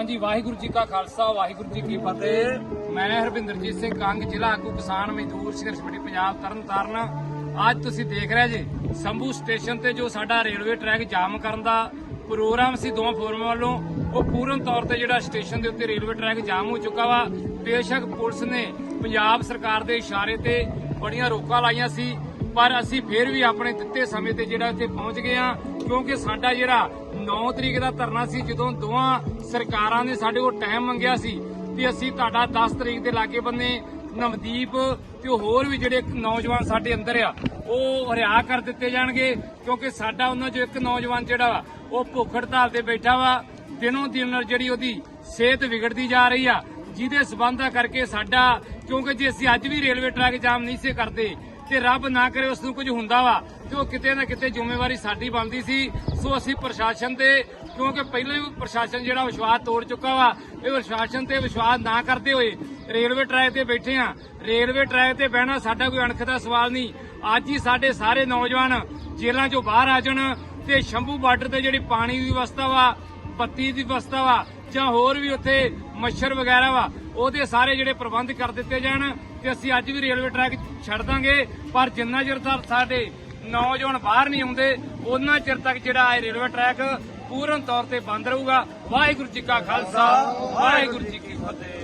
ਹਾਂਜੀ, ਵਾਹਿਗੁਰੂ ਜੀ ਕਾ ਖਾਲਸਾ, ਵਾਹਿਗੁਰੂ ਜੀ ਕੀ ਫਤਿਹ। ਮੈਂ ਹਰਵਿੰਦਰਜੀਤ ਸਿੰਘ ਕੰਗ, ਜ਼ਿਲ੍ਹਾ ਆਗੂ ਕਿਸਾਨ ਮਜ਼ਦੂਰ ਸੰਘਰਸ਼ ਕਮੇਟੀ, ਪੰਜਾਬ ਤਰਨਤਾਰਨ। ਅੱਜ ਤੁਸੀਂ ਦੇਖ ਰਹੇ ਜੀ, ਸੰਭੂ ਸਟੇਸ਼ਨ ਤੇ ਜੋ ਸਾਡਾ ਰੇਲਵੇ ਟਰੈਕ ਜਾਮ ਕਰਨ ਦਾ ਪ੍ਰੋਗਰਾਮ ਸੀ, ਦੋਵਾਂ ਫੋਰਮਾਂ ਵੱਲੋਂ, ਉਹ ਪੂਰਨ ਤੌਰ ਤੇ ਜਿਹੜਾ ਸਟੇਸ਼ਨ ਦੇ ਉੱਤੇ ਰੇਲਵੇ ਟਰੈਕ ਜਾਮ ਹੋ ਚੁੱਕਾ ਵਾ। ਬੇਸ਼ੱਕ ਪੁਲਿਸ ਨੇ ਪੰਜਾਬ ਸਰਕਾਰ ਦੇ ਇਸ਼ਾਰੇ ਤੇ ਬੜੀਆਂ ਰੋਕਾਂ ਲਾਈਆਂ ਸੀ। ਪਰ ਅਸੀਂ ਫਿਰ ਵੀ ਆਪਣੇ ਦਿੱਤੇ ਸਮੇਂ ਤੇ ਜਿਹੜਾ ਇੱਥੇ ਪਹੁੰਚ ਗਏ ਆ ਕਿਉਂਕਿ ਸਾਡਾ ਜਿਹੜਾ 9 ਤਰੀਕ ਦਾ ਧਰਨਾ ਸੀ, ਜਦੋਂ ਦੋਵਾਂ ਸਰਕਾਰਾਂ ਨੇ ਸਾਡੇ ਕੋਲ ਟਾਈਮ ਮੰਗਿਆ ਸੀ ਤੇ ਅਸੀਂ ਤੁਹਾਡਾ 10 ਤਰੀਕ ਦੇ ਲਾਗੇ ਬੰਨੇ ਨਵਦੀਪ ਤੇ ਹੋਰ ਵੀ ਜਿਹੜੇ ਨੌਜਵਾਨ ਸਾਡੇ ਅੰਦਰ ਆ, ਉਹ ਰਿहा ਕਰ ਦਿੱਤੇ ਜਾਣਗੇ, ਕਿਉਂਕਿ ਸਾਡਾ ਉਹਨਾਂ ਚੋਂ ਇੱਕ ਨੌਜਵਾਨ ਜਿਹੜਾ ਵਾ, ਉਹ ਭੁੱਖ ਹੜਤਾਲ ਤੇ ਬੈਠਾ ਵਾ, ਦਿਨੋਂ ਦਿਨ ਜਿਹੜੀ ਉਹਦੀ ਸਿਹਤ ਵਿਗੜਦੀ ਜਾ ਰਹੀ ਆ, ਜਿਹਦੇ ਸਬੰਧਾ ਕਰਕੇ ਸਾਡਾ, ਕਿਉਂਕਿ ਜੇ ਅਸੀਂ ਅੱਜ ਵੀ ਰੇਲਵੇ ਟਰੈਕ ਜਾਮ ਨਹੀਂ ਸੀ ਕਰਦੇ ਤੇ ਰੱਬ ਨਾ ਕਰੇ ਉਸ ਨੂੰ ਕੁਝ ਹੁੰਦਾ ਵਾ, ਤੇ ਉਹ ਕਿਤੇ ਨਾ ਕਿਤੇ ਜ਼ਿੰਮੇਵਾਰੀ ਸਾਡੀ ਬਣਦੀ ਸੀ। ਸੋ ਅਸੀਂ ਪ੍ਰਸ਼ਾਸਨ ਤੇ ਕਿਉਂਕਿ ਪਹਿਲਾਂ ਹੀ ਪ੍ਰਸ਼ਾਸਨ ਜਿਹੜਾ ਵਿਸ਼ਵਾਸ ਤੋੜ ਚੁੱਕਾ ਵਾ, ਇਹ ਪ੍ਰਸ਼ਾਸਨ ਤੇ ਵਿਸ਼ਵਾਸ ਨਾ ਕਰਦੇ ਹੋਏ ਰੇਲਵੇ ਟਰੈਕ ਤੇ ਬੈਠੇ ਆ। ਰੇਲਵੇ ਟਰੈਕ ਤੇ ਬਹਿਣਾ ਸਾਡਾ ਕੋਈ ਅਣਖ ਦਾ ਸਵਾਲ ਨਹੀਂ। ਅੱਜ ਹੀ ਸਾਡੇ ਸਾਰੇ ਨੌਜਵਾਨ ਜੇਲ੍ਹਾਂ ਚੋਂ ਬਾਹਰ ਆ ਜਾਣ ਤੇ ਸ਼ੰਭੂ ਬਾਰਡਰ ਤੇ ਜਿਹੜੀ ਪਾਣੀ ਦੀ ਵਿਵਸਥਾ ਵਾ ਬੱਤੀ ਦੀ ਵਿਵਸਥਾ ਵਾ, ਜਾਂ ਹੋਰ ਵੀ ਉੱਥੇ ਮੱਛਰ ਵਗੈਰਾ ਵਾ ਉਹਦੇ ਸਾਰੇ ਜਿਹੜੇ ਪ੍ਰਬੰਧ ਕਰ ਦਿੱਤੇ ਜਾਣ ਤੇ ਅਸੀਂ ਅੱਜ ਵੀ ਰੇਲਵੇ ਟਰੈਕ ਛੱਡ ਦਾਂਗੇ। ਪਰ ਜਿੰਨਾ ਚਿਰ ਤੱਕ ਸਾਡੇ ਨੌਜਵਾਨ ਬਾਹਰ ਨਹੀਂ ਆਉਂਦੇ ਉਹਨਾਂ ਚਿਰ ਤੱਕ ਜਿਹੜਾ ਇਹ ਰੇਲਵੇ ਟਰੈਕ ਪੂਰਨ ਤੌਰ ਤੇ ਬੰਦ ਰਹੂਗਾ। ਵਾਹਿਗੁਰੂ ਜੀ ਕਾ ਖਾਲਸਾ, ਵਾਹਿਗੁਰੂ ਜੀ ਕੀ ਫਤਿਹ।